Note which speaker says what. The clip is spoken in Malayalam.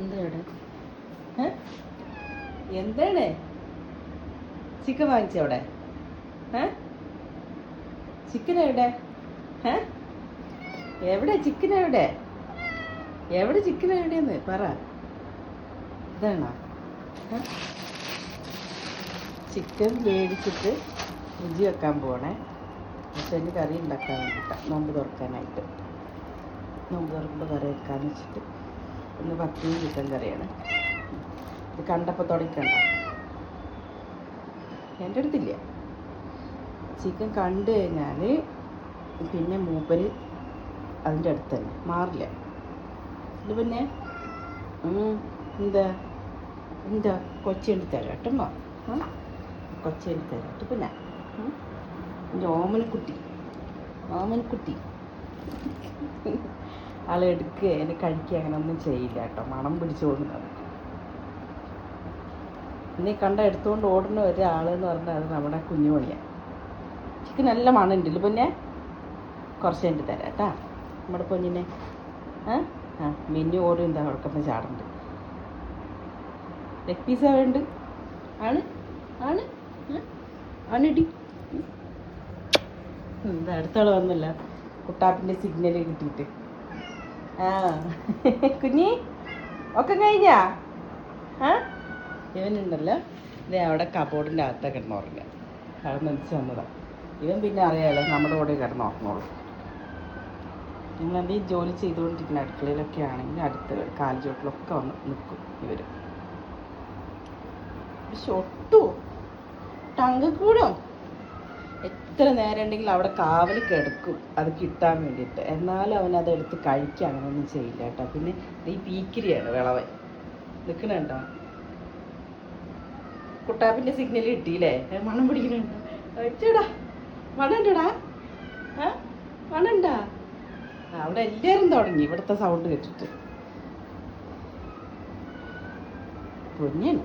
Speaker 1: എന്താ ഇവിടെ എന്താണ്? ചിക്കൻ വാങ്ങിച്ച അവിടെ? ചിക്കൻ എവിടെ എവിടെ ചിക്കൻ എവിടെ എവിടെ ചിക്കൻ എവിടെയെന്ന് പറ. ഇതാണോ? ചിക്കൻ മേടിച്ചിട്ട് രുചി വെക്കാൻ പോണേ. പക്ഷെ അതിന് കറി ഉണ്ടാക്കാൻ വേണ്ടിയിട്ടാണ് നോമ്പ് തുറക്കാനായിട്ട്. നോമ്പ് തുറക്കുമ്പോൾ കറി വെക്കാന്ന് വെച്ചിട്ട്. ഇന്ന് പത്തിയും ചിക്കൻ കറിയാണ്. ഇത് കണ്ടപ്പോൾ തുടക്കണ്ട എന്റെ അടുത്തില്ല. ചിക്കൻ കണ്ടു കഴിഞ്ഞാൽ പിന്നെ മൂപ്പര് അതിന്റെ അടുത്ത് തന്നെ മാറില്ല. ഇത് പിന്നെ എന്താ എന്താ കൊച്ചേണ്ടി തരാം കേട്ടോ കൊച്ചേണ്ടി തരാം കേട്ടോ പിന്നെ. എന്റെ ഓമനക്കുട്ടി ഓമനക്കുട്ടി. ആളെടുക്കുക എന്നെ കഴിക്കുക അങ്ങനെ ഒന്നും ചെയ്യില്ല കേട്ടോ. മണം പിടിച്ചു ഓടുന്നത് നീ കണ്ട എടുത്തുകൊണ്ട് ഓടുന്ന ഒരാൾ എന്ന് പറഞ്ഞാൽ അത് നമ്മുടെ കുഞ്ഞുമണിയാണ് ചിക്കൻ നല്ല മണമുണ്ടല്ലോ പിന്നെ? കുറച്ച് എന്റെ തരാം കേട്ടാ. നമ്മുടെ പൊന്നിനെ ആ ആ മെനു ഓടും എന്താ കൊടുക്കുന്ന ചാടുണ്ട് ലെഗ് പീസ് വേണ്ട ആണ് ആണ്? ആണിടി. എന്താ അടുത്താൾ വന്നല്ല. കുട്ടാപ്പിന്റെ സിഗ്നൽ കിട്ടിയിട്ട്. കുഞ്ഞി ഒക്കെ കഴിഞ്ഞാ? ഇവനുണ്ടല്ലോ. ഇത് അവിടെ കബോർഡിന്റെ അകത്ത് കിടന്നുറങ്ങുക അവിടെ വന്നതാ. ഇവൻ പിന്നെ അറിയാലോ നമ്മുടെ കൂടെ കിടന്നുറങ്ങുള്ളൂ. നിങ്ങളെന്തെങ്കിലും ജോലി ചെയ്തുകൊണ്ടിരിക്കുന്ന അടുക്കളയിലൊക്കെ ആണെങ്കിൽ അടുത്ത് കാൽചോട്ടിലൊക്കെ വന്ന് നിൽക്കും ഇവർ ടങ്ക് ടങ്കക്കൂടും എത്ര നേരം ഉണ്ടെങ്കിൽ അവിടെ കാവൽ കിടക്കും. അത് കിട്ടാൻ വേണ്ടിയിട്ട്. എന്നാലും അവൻ അതെടുത്ത് കഴിക്കുക അങ്ങനെയൊന്നും ചെയ്യില്ല കേട്ടോ. പിന്നെ ഈ പീക്കിരിയാണ് വിളവൻ. നിൽക്കണുണ്ടോ? കുട്ടാപ്പിന്റെ സിഗ്നൽ കിട്ടിയില്ലേ? മണം പിടിക്കുന്നുണ്ടോ? വെച്ചടാ. മണുണ്ടടാ മണുണ്ടാ അവിടെ എല്ലാവരും തുടങ്ങി. ഇവിടുത്തെ സൗണ്ട് കേട്ടിട്ട്. പൊന്നിയാണ്